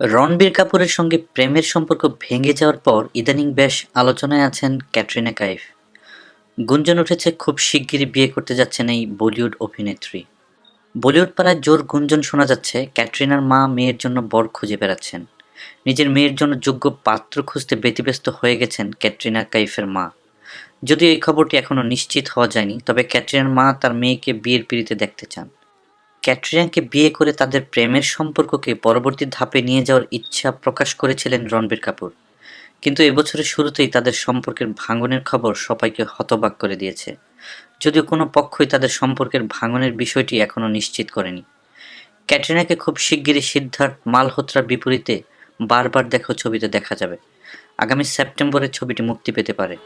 রণবীর কাপুরের সঙ্গে প্রেমের সম্পর্ক ভেঙে যাওয়ার পর ইদানিং বেশ আলোচনায় আছেন ক্যাটরিনা কাইফ। গুঞ্জন উঠেছে, খুব শিগগিরই বিয়ে করতে যাচ্ছেন এই বলিউড অভিনেত্রী। বলিউড পাড়ায় জোর গুঞ্জন শোনা যাচ্ছে, ক্যাটরিনার মা মেয়ের জন্য বর খুঁজে বেড়াচ্ছেন। নিজের মেয়ের জন্য যোগ্য পাত্র খুঁজতে ব্যতিব্যস্ত হয়ে গেছেন ক্যাটরিনা কাইফের মা। যদিও এই খবরটি এখনও নিশ্চিত হওয়া যায়নি, তবে ক্যাটরিনার মা তার মেয়েকে বিয়ের পিড়িতে দেখতে চান। ক্যাটরিনাকে বিয়ে করে তাদের প্রেমের সম্পর্ককে পরবর্তী ধাপে নিয়ে যাওয়ার ইচ্ছা প্রকাশ করেছিলেন রণবীর কাপুর। কিন্তু এবছরের শুরুতেই তাদের সম্পর্কের ভাঙনের খবর সবাইকে হতবাক করে দিয়েছে। যদিও কোনো পক্ষই তাদের সম্পর্কের ভাঙনের বিষয়টি এখনও নিশ্চিত করেনি। ক্যাটরিনাকে খুব শিগগিরই সিদ্ধার্থ মালহোত্রার বিপরীতে বারবার দেখো ছবিতে দেখা যাবে। আগামী সেপ্টেম্বরে ছবিটি মুক্তি পেতে পারে।